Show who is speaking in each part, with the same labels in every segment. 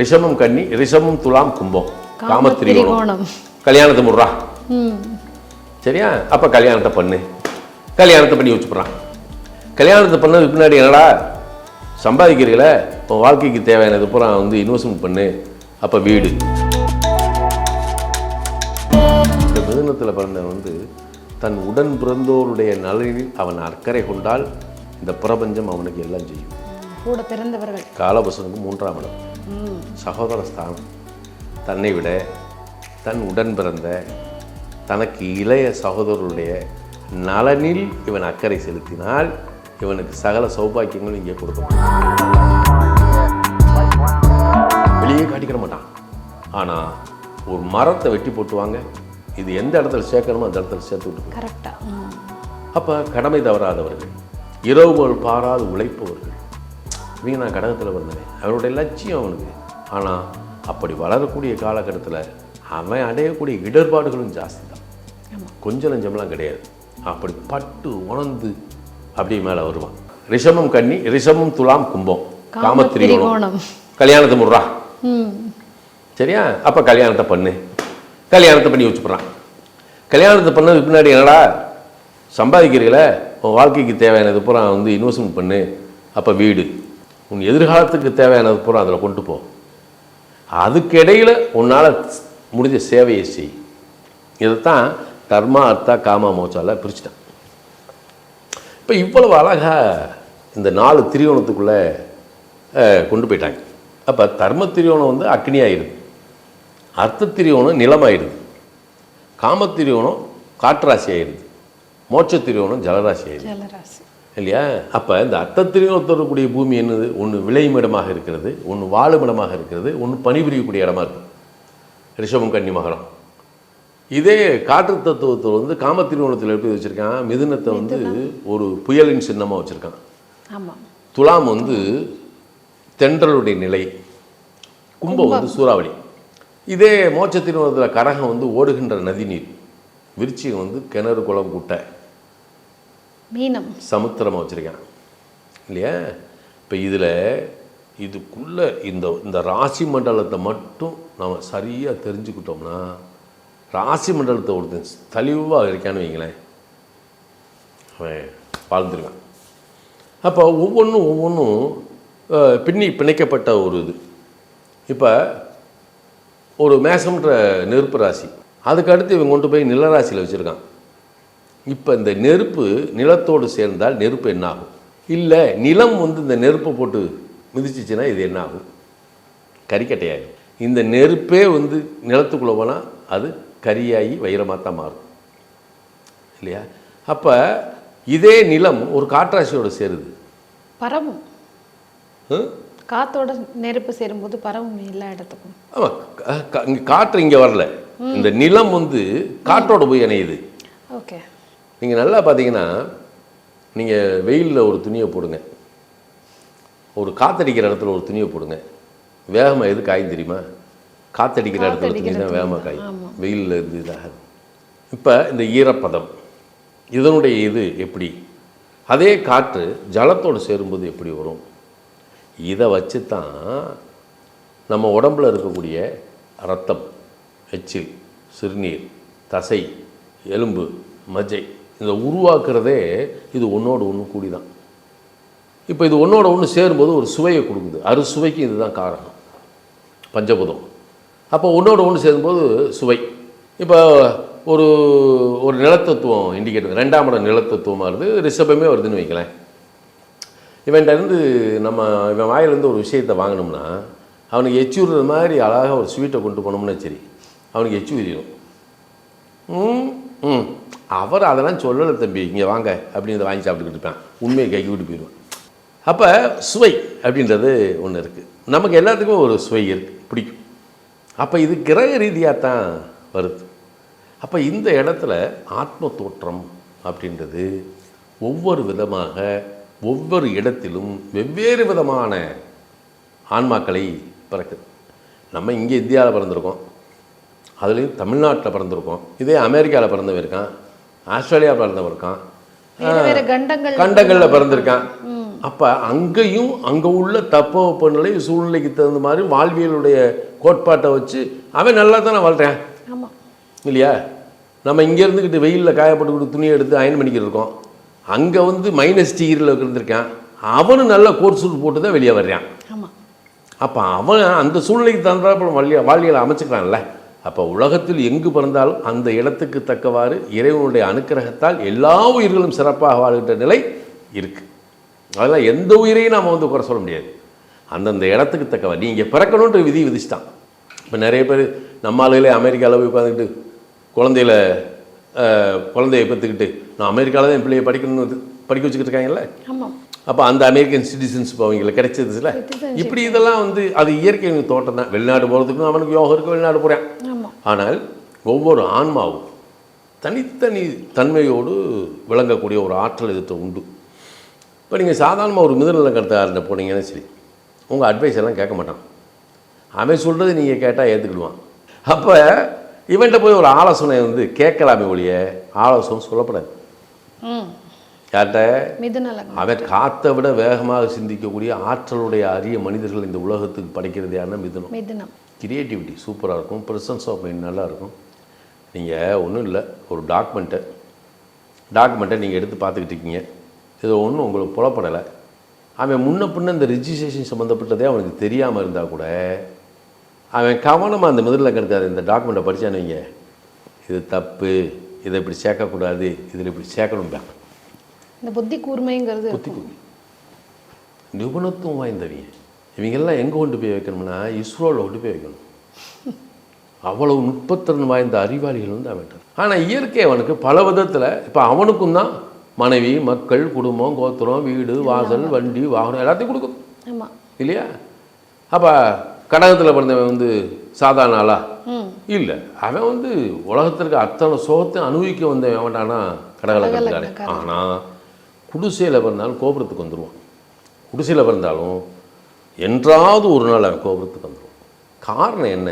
Speaker 1: ரிஷபம் கன்னி ரிஷபம் துலாம் கும்பம் காமத்திரிகோணம்.
Speaker 2: திரிகோணம்.
Speaker 1: கல்யாணத்தை முடுறா? சரியா? அப்போ கல்யாணத்தை பண்ணு. கல்யாணத்தை பண்ணி வச்சுப்புறான் கல்யாணத்தை பண்ணதுக்கு பின்னாடி என்னடா? சம்பாதிக்கிறீங்கள? உன் வாழ்க்கைக்கு தேவையானது பூரா வந்து இன்வெஸ்ட்மெண்ட் பண்ணு. அப்போ வீடு. இந்த மிதுனத்தில் பிறந்தவன் வந்து தன் உடன் பிறந்தோருடைய நலனில் அவன் அக்கறை கொண்டால் இந்த பிரபஞ்சம் அவனுக்கு எல்லாம் செய்யும்.
Speaker 2: கூட பிறந்தவர்கள்.
Speaker 1: காலபுசனுக்கு மூன்றாம் இடம். சகோதர ஸ்தானம் தன்னை விட தன் உடன் பிறந்த தனக்கு இளைய சகோதரருடைய நலனில் இவன் அக்கறை செலுத்தினால் இவனுக்கு சகல சௌபாக்கியங்களும் இங்கே கொடுக்கும் வெளியே காட்டிக்கிற மாட்டான். ஆனால் ஒரு மரத்தை வெட்டி போட்டுவாங்க. இது எந்த இடத்துல சேர்க்கணுமோ அந்த இடத்துல சேர்த்து விட்டு
Speaker 2: கரெக்டா. ம்.
Speaker 1: அப்போ கடமை தவறாதவர்கள் இரவுகள் பாராது உழைப்பவர்கள் இவங்க நான் கடகத்தில் வந்தவன் அவனுடைய லட்சியம் அவனுக்கு. ஆனால் அப்படி வளரக்கூடிய காலகட்டத்தில் அவன் அடையக்கூடிய இடர்பாடுகளும் ஜாஸ்தி தான் கொஞ்சம் நஞ்சம்லாம் கிடையாது. அப்படி பட்டு உணர்ந்து அப்படி மேலே வருவான். ரிஷபம் கன்னி ரிஷபம் துலாம் கும்பம். காமத்திரிகோணம்
Speaker 2: திரிகோணம்
Speaker 1: கல்யாணத்தை முடுறா சரியா? அப்போ கல்யாணத்தை பண்ணு. கல்யாணத்தை பண்ணி வச்சுப்புறான். கல்யாணத்தை பண்ணதுக்கு பின்னாடி என்னடா? சம்பாதிக்கிறீங்கள? உன் வாழ்க்கைக்கு தேவையானது பூரா வந்து இன்வெஸ்ட்மெண்ட் பண்ணு. அப்போ வீடு. உன் எதிர்காலத்துக்கு தேவையானது பூரா அதில் கொண்டு போ. அதுக்கிடையில் உன்னால் முடிஞ்ச சேவையை செய். இதைத்தான் கர்மா அர்த்தா காமா மோச்சால பிரிச்சுட்டான். இப்போ இவ்வளவு அழகா இந்த நாலு திரியோணத்துக்குள்ளே கொண்டு போயிட்டாங்க. அப்போ தர்ம திரியோணம் வந்து அக்னி அர்த்த திரியோணம் நிலமாயிடுது. காமத்திரியோணம் காற்றாசி ஆயிடுது மோட்ச திரியோணம் ஜலராசி ஆயிடுது
Speaker 2: ஜலராசி.
Speaker 1: இல்லையா? அப்போ இந்த அர்த்தத்திரியோணம் தொடரக்கூடிய பூமி என்னது? ஒன்று விளையுமிடமாக இருக்கிறது ஒன்று வாழுமிடமாக இருக்கிறது ஒன்று பணிபுரியக்கூடிய இடமா இருக்குது ரிஷபம் கன்னி மகரம். இதே காற்று தத்துவத்தை வந்து காமத்திரியோணத்தில் எப்படி வச்சுருக்கான்? மிதுனத்தை வந்து ஒரு புயலின் சின்னமாக வச்சுருக்கான்.
Speaker 2: ஆமாம்
Speaker 1: துலாம் வந்து தென்றலுடைய நிலை கும்பம் வந்து சூறாவளி. இதே மோட்சத்தின் கரகம் வந்து ஓடுகின்ற நதிநீர். விருச்சிகம் வந்து கிணறு குளம் குட்டை.
Speaker 2: மீனம்.
Speaker 1: சமுத்திரமாக வச்சுருக்கேன். இல்லையா? இப்போ இதில் இதுக்குள்ளே இந்த இந்த ராசி மண்டலத்தை மட்டும் நம்ம சரியாக தெரிஞ்சுக்கிட்டோம்னா ராசி மண்டலத்தை ஒருத்தன் தெளிவாக இருக்கான்னு வைங்களேன். அவன் வாழ்ந்துருக்கான். அப்போ ஒவ்வொன்றும் ஒவ்வொன்றும் பின்னி பிணைக்கப்பட்ட ஒரு இது. இப்போ ஒரு மேசம்ன்ற நெருப்பு ராசி. அதுக்கு அடுத்து இவன் கொண்டு போய் நிலராசியில் வச்சுருக்கான். இப்போ இந்த நெருப்பு நிலத்தோடு சேர்ந்தால் நெருப்பு என்ன ஆகும் இல்லை நிலம் வந்து இந்த நெருப்பை போட்டு மிதிச்சிச்சுன்னா இது என்ன ஆகும் கறிக்கட்டையாகும் இந்த நெருப்பே வந்து நிலத்துக்குள்ளே போனால் அது கரியாகி வைரமாக தான் மாறும். இல்லையா? அப்போ இதே நிலம் ஒரு காற்றாசியோட சேருது.
Speaker 2: பரவும்? காத்தோட நெருப்பு சேரும்போது பரவும் எல்லா இடத்துக்கும்.
Speaker 1: ஆமாம் காற்று இங்கே வரல. இந்த நிலம் வந்து காற்றோட போய் இணையுது.
Speaker 2: ஓகே.
Speaker 1: நீங்கள் நல்லா பார்த்தீங்கன்னா நீங்கள் வெயிலில் ஒரு துணியை போடுங்க. ஒரு காத்தடிக்கிற இடத்துல ஒரு துணியை போடுங்க. வேகமாக எது காயும் தெரியுமா? காத்தடிக்கிற இடத்துல துணி. தான் வேகமாக காயும் வெயிலில் இருந்து இதாகாது. இப்போ இந்த ஈரப்பதம் இதனுடைய இது எப்படி? அதே காற்று ஜலத்தோடு சேரும்போது எப்படி வரும்? இதை வச்சு தான் நம்ம உடம்புல இருக்கக்கூடிய ரத்தம் எச்சில் சிறுநீர் தசை எலும்பு மஜ்ஜை இதை உருவாக்குறதே இது ஒன்றோட ஒன்று கூடி தான் இப்போ இது ஒன்றோட ஒன்று சேரும்போது ஒரு சுவையை கொடுக்குது. அறுசுவைக்கு இதுதான் காரணம். பஞ்சபுதம். அப்போ ஒன்றோட ஒன்று சேரும்போது சுவை. இப்போ ஒரு ஒரு நிலத்தத்துவம் இண்டிகேட்டர் ரெண்டாம் இடம் நிலத்தத்துவமாக இருக்குது ரிஷபமே வருதுன்னு வைக்கலேன் இவன்கிட்டருந்து நம்ம இவன் வாயிலேருந்து ஒரு விஷயத்தை வாங்கினோம்னா அவனுக்கு எச்சி விடுறது மாதிரி அழகாக ஒரு ஸ்வீட்டை கொண்டு போனோம்னா சரி. அவனுக்கு எச்சி விரியும் ம் ம். அவர் அதெல்லாம் சொல்லலை தம்பி. இங்கே வாங்க அப்படின்னு வாங்கி சாப்பிட்டுக்கிட்டு இருப்பேன். உண்மையை கைக்கு விட்டு போயிடுவேன். அப்போ சுவை அப்படின்றது ஒன்று இருக்குது நமக்கு எல்லாத்துக்கும் ஒரு சுவை இருக்குது பிடிக்கும். அப்போ இது கிரக ரீதியாக தான் வருது. அப்போ இந்த இடத்துல ஆத்ம தோற்றம் அப்படின்றது ஒவ்வொரு விதமாக ஒவ்வொரு இடத்திலும் வெவ்வேறு விதமான ஆன்மாக்களை பிறக்குது. நம்ம இங்கே இந்தியாவில் பிறந்திருக்கோம். அதுலேயும் தமிழ்நாட்டில் பிறந்திருக்கோம். இதே அமெரிக்காவில் பிறந்தவன் இருக்கான். ஆஸ்திரேலியா
Speaker 2: கண்டங்கள்
Speaker 1: கண்டங்களில் பிறந்திருக்கான். அப்போ அங்கேயும் அங்கே உள்ள தட்பவெப்பநிலை சூழ்நிலைக்கு தகுந்த மாதிரி வாழ்வியலுடைய கோட்பாட்டை வச்சு அவன் நல்லா தானே வாழ்கிறேன் இல்லையா? நம்ம இங்கே இருந்துக்கிட்டு வெயிலில் காயப்பட்டுக்கிட்டு துணியை எடுத்து அயன் பண்ணிக்கிட்டு இருக்கோம். அங்கே வந்து மைனஸ் டிகிரியில் இருந்திருக்கான் அவனும் நல்ல கோட் சூட் போட்டு தான் வெளியே வர்றான். அப்போ அவன் அந்த சூழ்நிலைக்கு தகுந்தாப்புல வாழ்விய வாழ்வியலை அமைச்சுக்கிறான்ல. அப்போ உலகத்தில் எங்கு பிறந்தாலும் அந்த இடத்துக்கு தக்கவாறு இறைவனுடைய அனுக்கிரகத்தால் எல்லா உயிர்களும் சிறப்பாக வாழ்கின்ற நிலை இருக்குது அதெல்லாம் எந்த உயிரையும் நாம் வந்து குறை சொல்ல முடியாது. அந்தந்த இடத்துக்கு தக்கவாறு. நீங்கள் பிறக்கணுன்ற விதி விதிச்சிட்டான். இப்போ நிறைய பேர் நம்ம ஆளுகளே அமெரிக்காவில் போய் உட்காந்துக்கிட்டு குழந்தையில குழந்தைய பெற்றுக்கிட்டு நான் அமெரிக்காவில் தான் என் பிள்ளைய படிக்கணும்னு வந்து படிக்க வச்சுக்கிட்டு இருக்காங்கல்ல? அப்போ அந்த அமெரிக்கன் சிட்டிசன்ஸ் இப்போ அவங்களுக்கு கிடைச்சதுல. இப்படி இதெல்லாம் வந்து அது இயற்கை தோட்டம் தான். வெளிநாடு போகிறதுக்கும் அவனுக்கு யோகம் இருக்கு வெளிநாடு போகிறான் ஆனால் ஒவ்வொரு ஆன்மாவும் தனித்தனி தன்மையோடு விளங்கக்கூடிய ஒரு ஆற்றல் இதுக்கு உண்டு. இப்போ நீங்கள் சாதாரணமாக ஒரு மிதநல கருத்தாருந்த போனீங்கன்னா சரி உங்கள் அட்வைஸ் எல்லாம் கேட்க மாட்டான். அவன் சொல்கிறது நீங்கள் கேட்டால் ஏற்றுக்கிடுவான் அப்போ இவன்கிட்ட போய் ஒரு ஆலோசனை வந்து கேட்கலாமே ஒழிய ஆலோசனை சொல்லப்படாது. யார்கிட்ட? அவன் காத்தை விட வேகமாக சிந்திக்கக்கூடிய ஆற்றலுடைய அரிய மனிதர்கள் இந்த உலகத்துக்கு படைக்கிறது மிதுனம்.
Speaker 2: மிதுனம்.
Speaker 1: கிரியேட்டிவிட்டி சூப்பராக இருக்கும். ப்ரெசன்ஸ் ஆஃப் மைண்ட் நல்லா இருக்கும் நீங்கள் ஒன்றும் இல்லை ஒரு டாக்குமெண்ட்டை டாக்குமெண்ட்டை நீங்கள் எடுத்து பார்த்துக்கிட்டு இருக்கீங்க. இது ஒன்றும் உங்களுக்கு புலப்படலை. அவன் முன்ன பின்ன இந்த ரிஜிஸ்ட்ரேஷன் சம்மந்தப்பட்டதே அவனுக்கு தெரியாமல் இருந்தால் கூட அவன் கவனமாக அந்த முதல்ல கிடக்காது இந்த டாக்குமெண்ட்டை படித்தான்னு வைங்க. இது தப்பு இதை இப்படி சேர்க்கக்கூடாது இதில் இப்படி சேர்க்கணும்
Speaker 2: இந்த புத்தி கூர்மைங்கிறது இருக்கும்.
Speaker 1: நிபுணத்துவம் வாய்ந்தவங்க. இவங்கெல்லாம் எங்கே கொண்டு போய் வைக்கணும்னா இஸ்ரோவில் கொண்டு போய் வைக்கணும். அவ்வளவு நுட்பத்திறன் வாய்ந்த அறிவாளிகள் வந்து அவன் ஆனால் இயற்கை அவனுக்கு பல விதத்தில் இப்போ அவனுக்கும் தான் மனைவி மக்கள் குடும்பம் கோத்திரம் வீடு வாசல் வண்டி வாகனம் எல்லாத்தையும் கொடுக்கும். இல்லையா? அப்போ கடகத்தில் பிறந்தவன் வந்து சாதாரண ஆளா? இல்லை. அவன் வந்து உலகத்திற்கு அத்தனை சோகத்தை அனுபவிக்க வந்தவன் அவன்டானா கடகலக்கட்டுக்காரன்
Speaker 2: கடகலக்கட்டுக்காரன்.
Speaker 1: ஆனால் குடிசையில் பிறந்தாலும் கோபுரத்துக்கு வந்துடுவான் குடிசையில் பிறந்தாலும் என்றாவது ஒரு நாள் அவன் கோபுரத்துக்கு வந்துடுவான் காரணம் என்ன?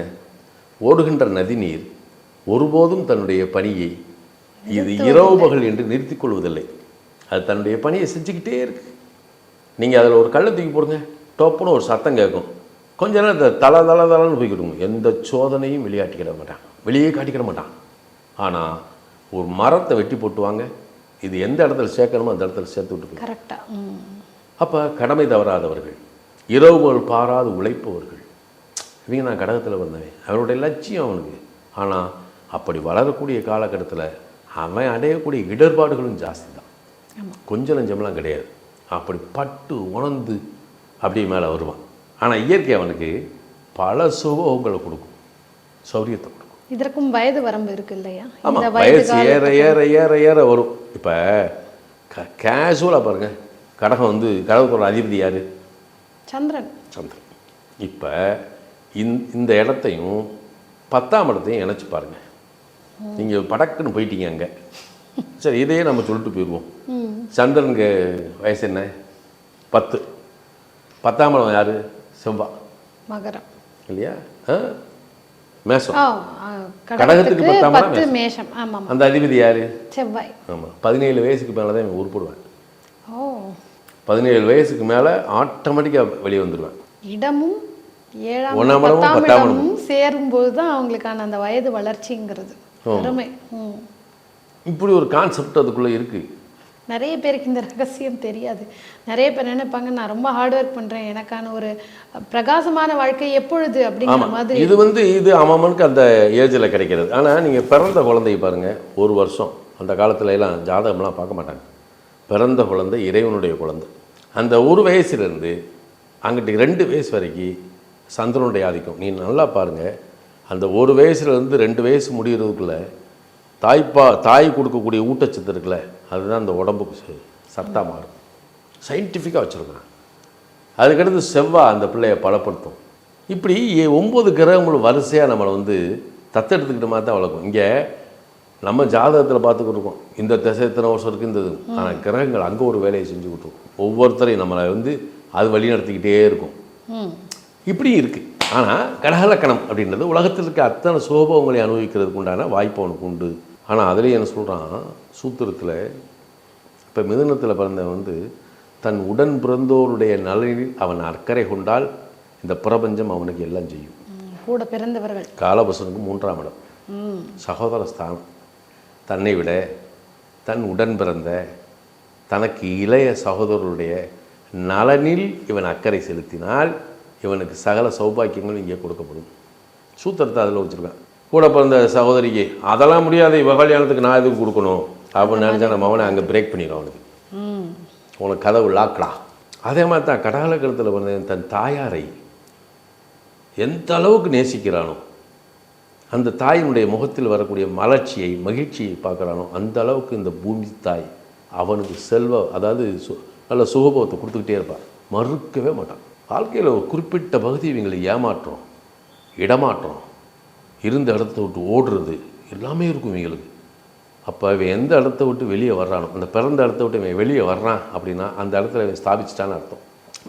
Speaker 1: ஓடுகின்ற நதிநீர் ஒருபோதும் தன்னுடைய பணியை இது இரவு பகல் என்று நிறுத்திக் கொள்வதில்லை. அது தன்னுடைய பணியை செஞ்சுக்கிட்டே இருக்கு. நீங்கள் அதில் ஒரு கல்லை தூக்கி போடுங்க. டொப்புன்னு ஒரு சத்தம் கேட்கும். கொஞ்ச நேரம் தல தல தலன்னு போய்க்கிடுங்க எந்த சோதனையும் வெளியாட்டிக்கிட மாட்டான். வெளியே காட்டிக்கிட மாட்டான். ஆனால் ஒரு மரத்தை வெட்டி போட்டுவாங்க இது எந்த இடத்துல சேர்க்கணுமோ அந்த இடத்துல சேர்த்து விட்டு.
Speaker 2: கரெக்டாக
Speaker 1: அப்போ கடமை தவறாதவர்கள். இரவுகள் பாராது உழைப்பவர்கள். இவங்க நான் கடகத்தில் வந்தவன் அவனுடைய லட்சியம் அவனுக்கு. ஆனால் அப்படி வளரக்கூடிய காலகட்டத்தில் அவன் அடையக்கூடிய இடர்பாடுகளும் ஜாஸ்தி தான் கொஞ்சம் நஞ்சம்லாம் கிடையாது. அப்படி பட்டு உணர்ந்து அப்படியே மேலே வருவான். ஆனால் இயற்கை அவனுக்கு பல சுகங்களை கொடுக்கும். சௌரியத்தை கொடுக்கும்.
Speaker 2: இதற்கும் வயது வரம்பு இருக்கு இல்லையா?
Speaker 1: ஆமாம் வயசு ஏற ஏற ஏற ஏற வரும். இப்போ க கேஷுவலாக பாருங்க. கடகம் வந்து கடகத்தோட அதிபதி யார்?
Speaker 2: சந்திரன்.
Speaker 1: சந்திரன். இப்போ இந் இந்த இடத்தையும் பத்தாம் இடத்தையும் இணைச்சு பாருங்க. நீங்கள் படக்குன்னு போயிட்டீங்க அங்கே. சரி இதையே நம்ம சொல்லிட்டு போயிடுவோம் சந்திரனுக்கு வயசு என்ன? பத்து. பத்தாம் இடம் யார்? செவ்வாய்
Speaker 2: மகரம்.
Speaker 1: இல்லையா? ஆ? மேஷம். கடகத்துக்கு பத்தாம்
Speaker 2: மேஷம்.
Speaker 1: அந்த அதிபதி யார்?
Speaker 2: செவ்வாய்.
Speaker 1: ஆமாம் பதினேழு வயசுக்கு மேலே தான் இவன் உருப்படுவேன். பதினேழு வயசுக்கு மேலே ஆட்டோமேட்டிக்காக வெளியே வந்துடுவேன்
Speaker 2: இடமும் ஏழாம்
Speaker 1: ஒண்ணாம் இடமும்
Speaker 2: பத்தாம் இடமும் சேரும்போது தான் அவங்களுக்கான அந்த வயது வளர்ச்சிங்கிறது. அருமை
Speaker 1: இப்படி ஒரு கான்செப்ட் அதுக்குள்ளே இருக்குது
Speaker 2: நிறைய பேருக்கு இந்த ரகசியம் தெரியாது. நிறைய பேர் நினைப்பாங்க நான் ரொம்ப ஹார்ட் ஒர்க் பண்றேன். எனக்கான ஒரு பிரகாசமான வாழ்க்கை எப்பொழுது? அப்படிங்கிற மாதிரி
Speaker 1: இது வந்து இது அவனுக்கு அந்த ஏஜில் கிடைக்கிறது. ஆனால் நீங்கள் பிறந்த குழந்தைய பாருங்கள் ஒரு வருஷம். அந்த காலத்துல எல்லாம் ஜாதகம்லாம் பார்க்க மாட்டாங்க. பிறந்த குழந்தை இறைவனுடைய குழந்தை. அந்த ஒரு வயசுலேருந்து அங்கிட்டு ரெண்டு வயசு வரைக்கும் சந்திரனுடைய ஆதிக்கம். நீ நல்லா பாருங்கள் அந்த ஒரு வயசுலேருந்து ரெண்டு வயசு முடிகிறதுக்குள்ளே தாய்ப்பா தாய் கொடுக்கக்கூடிய ஊட்டச்சத்து இருக்குல்ல அதுதான் அந்த உடம்புக்கு சத்தாக மாறும். சயின்டிஃபிக்காக வச்சுருக்கான் அதுக்கடுத்து செவ்வாய் அந்த பிள்ளையை பலப்படுத்தும். இப்படி ஒம்பது ஒன்பது கிரகங்களும் வரிசையாக நம்மளை வந்து தத்தெடுத்துக்கிட்ட மாதிரி தான் வளர்க்கும். இங்கே நம்ம ஜாதகத்தில் பார்த்துக்கிட்டு இருக்கோம். இந்த திசை இத்தனை வருஷம் இருக்குது இந்த இது ஆனால் கிரகங்கள் அங்கே ஒரு வேலையை செஞ்சு விட்டுரும் ஒவ்வொருத்தரையும் நம்மளை வந்து அது வழி நடத்திக்கிட்டே இருக்கும். இப்படி இருக்குது ஆனால் கடகலக்கணம் அப்படின்றது உலகத்தில் இருக்க அத்தனை சோபவங்களை அனுபவிக்கிறதுக்கு உண்டான வாய்ப்பு அவனுக்கு உண்டு. ஆனால் அதுலேயும் என்ன சொல்கிறான் சூத்திரத்தில் இப்போ மிதுனத்தில் பிறந்தவன் வந்து தன் உடன் பிறந்தோருடைய நலனில் அவன் அக்கறை கொண்டால் இந்த பிரபஞ்சம் அவனுக்கு எல்லாம் செய்யும்.
Speaker 2: கூட பிறந்தவர்கள்.
Speaker 1: காலபுசனுக்கு மூன்றாம் இடம். சகோதர ஸ்தானம் தன்னை விட தன் உடன் பிறந்த தனக்கு இளைய சகோதரருடைய நலனில் இவன் அக்கறை செலுத்தினால் இவனுக்கு சகல சௌபாக்கியங்களும் இங்கே கொடுக்கப்படும். சூத்திரத்தை அதில் வச்சுருக்கான். கூட பிறந்த சகோதரிக்கு அதெல்லாம் முடியாது இவ கல்யாணத்துக்கு நான் எதுக்கு கொடுக்கணும்? அப்படின்னு நினச்சா நம்ம அவனை அங்கே பிரேக் பண்ணிடும் அவனுக்கு. உனக்கு கதவு லாக்கடா அதே மாதிரி தான் கடகாலக்கழுத்தில் வந்து தன் தாயாரை எந்த அளவுக்கு நேசிக்கிறானோ அந்த தாயினுடைய முகத்தில் வரக்கூடிய மலர்ச்சியை மகிழ்ச்சியை பார்க்குறானோ அந்த அளவுக்கு இந்த பூமி தாய் அவனுக்கு செல்வ அதாவது சு நல்ல சுகபோகத்தை கொடுத்துக்கிட்டே இருப்பான் மறுக்கவே மாட்டான் வாழ்க்கையில் ஒரு குறிப்பிட்ட பகுதி இவங்களை ஏமாற்றம் இடமாற்றம். இருந்த இடத்த விட்டு ஓடுறது எல்லாமே இருக்கும் இவங்களுக்கு. அப்போ இவன் எந்த இடத்த விட்டு வெளியே வர்றானோ அந்த பிறந்த இடத்த விட்டு இவன் வெளியே வர்றான் அப்படின்னா அந்த இடத்துல இவன் ஸ்தாபிச்சிட்டான்னு அர்த்தம்.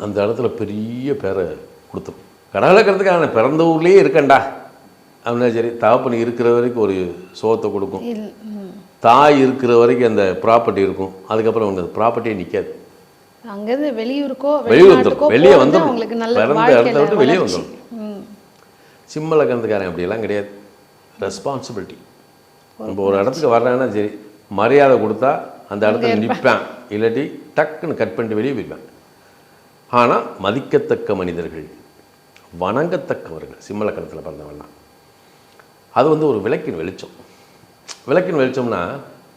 Speaker 1: அந்த இடத்துல பெரிய பேரை கொடுத்துரும். கடவுளக்கிறதுக்கு பிறந்த ஊர்லேயே இருக்கேன்டா. அப்படின்னா சரி தகப்பன் இருக்கிற வரைக்கும் ஒரு சோகத்தை கொடுக்கும். தாய் இருக்கிற வரைக்கும் அந்த ப்ராப்பர்ட்டி இருக்கும். அதுக்கப்புறம் அவங்க அந்த ப்ராப்பர்ட்டியே நிற்காது
Speaker 2: அங்கேருந்து வெளியூருக்கோ
Speaker 1: வெளியே
Speaker 2: வெளிநாட்டுக்கோ
Speaker 1: வந்துடும் வெளியே
Speaker 2: நல்ல
Speaker 1: பிறந்த இடத்த விட்டு வெளியே. வந்துடும் சிம்ம லக்கணத்துக்காரன் அப்படியெல்லாம் கிடையாது. ரெஸ்பான்சிபிலிட்டி நம்ம ஒரு இடத்துக்கு வர்றான்னா சரி மரியாதை கொடுத்தா அந்த இடத்துல நிற்பான் இல்லாட்டி டக்குன்னு கட் பண்ணிட்டு வெளியே போய்ப்பான் ஆனால் மதிக்கத்தக்க மனிதர்கள் வணங்கத்தக்கவர்கள் சிம்ம லக்கணத்தில் பிறந்தவன்லாம் அது வந்து ஒரு விளக்கின் வெளிச்சம். விளக்கின் வெளிச்சம்னா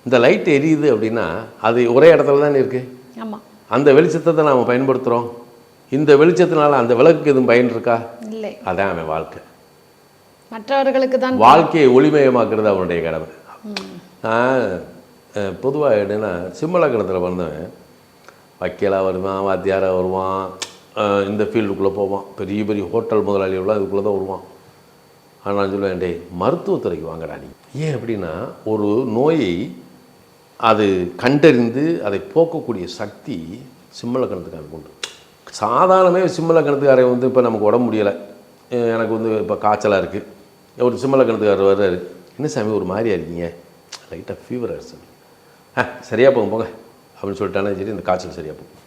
Speaker 1: இந்த லைட் எரியுது அப்படின்னா அது ஒரே இடத்துல தானே இருக்குது
Speaker 2: ஆமா.
Speaker 1: அந்த வெளிச்சத்தை தான் நாம் பயன்படுத்துகிறோம் இந்த வெளிச்சத்தினால அந்த விளக்குக்கு எதுவும் பயன் இருக்கா?
Speaker 2: இல்லை.
Speaker 1: அதான் அவன் வாழ்க்கை.
Speaker 2: மற்றவர்களுக்கு தான்
Speaker 1: வாழ்க்கையை ஒளிமயமாக்குறது அவனுடைய கடமை. நான் பொதுவாக என்னென்னா சிம்மலக்கணத்தில் பிறந்தவன் வக்கீலாக வருவான் வாத்தியாராக வருவான் இந்த ஃபீல்டுக்குள்ளே போவான். பெரிய பெரிய ஹோட்டல் முதலாளிகள்லாம் இதுக்குள்ளே தான் வருவான். ஆனால் நான் சொல்லுவேன் டேய் மருத்துவத்துறைக்கு வாங்கடா நீ. ஏன் அப்படின்னா ஒரு நோயை அது கண்டறிந்து அதை போக்கக்கூடிய சக்தி சிம்மலக்கணத்துக்காரன் உண்டு. சாதாரணமே சிம்மலக்கணத்துக்காரன் வந்து இப்போ நமக்கு உடம்பு முடியலை. எனக்கு வந்து இப்போ காய்ச்சலாக இருக்குது ஒரு சிம்மலக்கணத்துக்காரர் வர்றாரு. என்ன சாமி ஒரு மாதிரியா இருக்கீங்க? லைட்டாக ஃபீவர் ஆயிடுச்சு ஆ சரியாக போங்க போங்க. அப்படின்னு சொல்லிட்டானே சரி இந்த காய்ச்சல் சரியாக போகும்.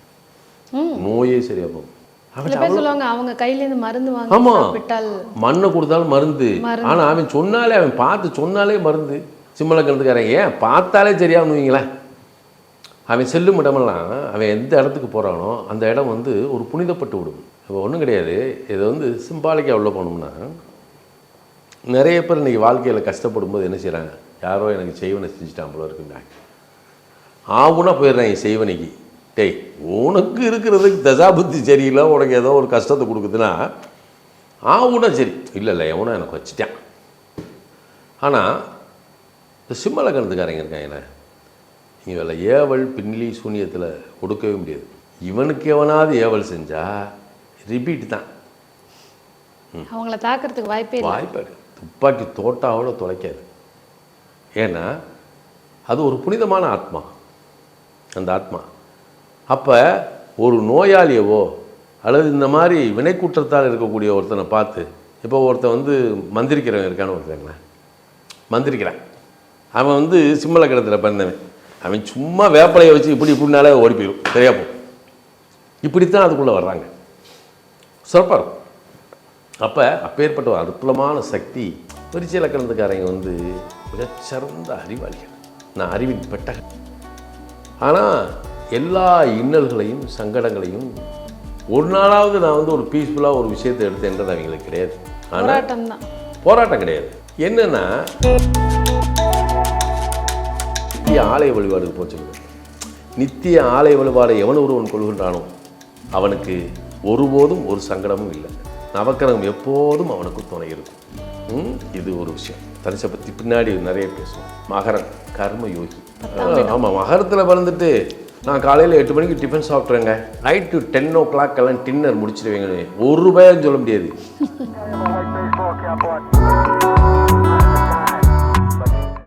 Speaker 2: ம்.
Speaker 1: நோயே சரியாக போகும்.
Speaker 2: அவங்க கையில இருந்து மருந்து வாங்கி
Speaker 1: ஆமா. மண்ணை கொடுத்தாலும் மருந்து. ஆனால் அவன் சொன்னாலே அவன் பார்த்து சொன்னாலே மருந்து. சிம்மலக்கணத்துக்காரன் ஏன் பார்த்தாலே சரியாகணுவீங்களேன் அவன் செல்லும் இடமெல்லாம் அவன் எந்த இடத்துக்கு போகிறானோ அந்த இடம் வந்து ஒரு புனிதப்பட்டு விடும். இப்போ ஒன்றும் கிடையாது. இதை வந்து சிம்பாலிக்காக உள்ள போனோம்னா நிறைய பேர் இன்றைக்கி வாழ்க்கையில் கஷ்டப்படும் போது என்ன செய்கிறாங்க யாரோ எனக்கு செய்வனை செஞ்சுட்டான் போல இருக்குன்னாங்க ஆவுனா போயிடுறாங்க செய்வனைக்கு. டேய் உனக்கு இருக்கிறதுக்கு தசாபுத்தி சரியில்லை உனக்கு ஏதோ ஒரு கஷ்டத்தை கொடுக்குதுன்னா ஆவுனா சரி. இல்லை இல்லை எவனோ எனக்கு வச்சுட்டான். ஆனால் இந்த சிம்மலக்கணத்துக்காரங்க இருக்காங்க இவளை ஏவல் பின்னலி சூனியத்தில் கொடுக்கவே முடியாது. இவனுக்கு எவனாவது ஏவல் செஞ்சால் ரிப்பீட் தான்.
Speaker 2: அவங்கள தாக்குறதுக்கு வாய்ப்பே இல்லை.
Speaker 1: வாய்ப்பாடு துப்பாக்கி தோட்டாவோட தொலைக்காது. ஏன்னா அது ஒரு புனிதமான ஆத்மா. அந்த ஆத்மா. அப்போ ஒரு நோயாளியவோ அல்லது இந்த மாதிரி வினை வினைக்குற்றத்தால் இருக்கக்கூடிய ஒருத்தனை பார்த்து இப்போ ஒருத்தன் வந்து மந்திரிக்கிறவன் இருக்கான்னு ஒருத்தங்களேன் மந்திரிக்கிறான். அவன் வந்து சிம்மலக்கணத்தில் பிறந்தவன். அவன் சும்மா வேப்பலையை வச்சு இப்படி இப்படினாலே ஓடி போயிடும் சரியா போ. இப்படித்தான் அதுக்குள்ளே வர்றாங்க. சிறப்பாக இருக்கும் அப்போ அப்பேற்பட்ட ஒரு அற்புதமான சக்தி பரிச்சை இலக்கணத்துக்காரங்க வந்து மிகச்சிறந்த அறிவாளிகள். நான் அறிவின் பெட்டகன். ஆனால் எல்லா இன்னல்களையும் சங்கடங்களையும் ஒரு நாளாவது நான் வந்து ஒரு பீஸ்ஃபுல்லாக ஒரு விஷயத்தை எடுத்தேன்றது அவங்களுக்கு கிடையாது. ஆனால்
Speaker 2: போராட்டம்
Speaker 1: கிடையாது. என்னன்னா நித்திய ஆலய வழிபாடுக்கு போச்சு நித்திய ஆலய வழிபாடை எவன் ஒருவன் கொள்கின்றானோ அவனுக்கு ஒருபோதும் ஒரு சங்கடமும் இல்லை. நவக்கிரகம் எப்போதும் அவனுக்கு துணை இருக்கும். இது ஒரு விஷயம். தனுசை பற்றி பின்னாடி நிறைய பேசுவோம். மகரன் கர்ம யோகி ஆமாம் மகரத்தில் பிறந்துட்டு நான் காலையில் எட்டு மணிக்கு டிஃபன் சாப்பிட்றேங்க நைட்டு டென் ஓ கிளாக் எல்லாம் டின்னர் முடிச்சிடுவேங்கன்னு ஒரு ரூபாயும் சொல்ல முடியாது.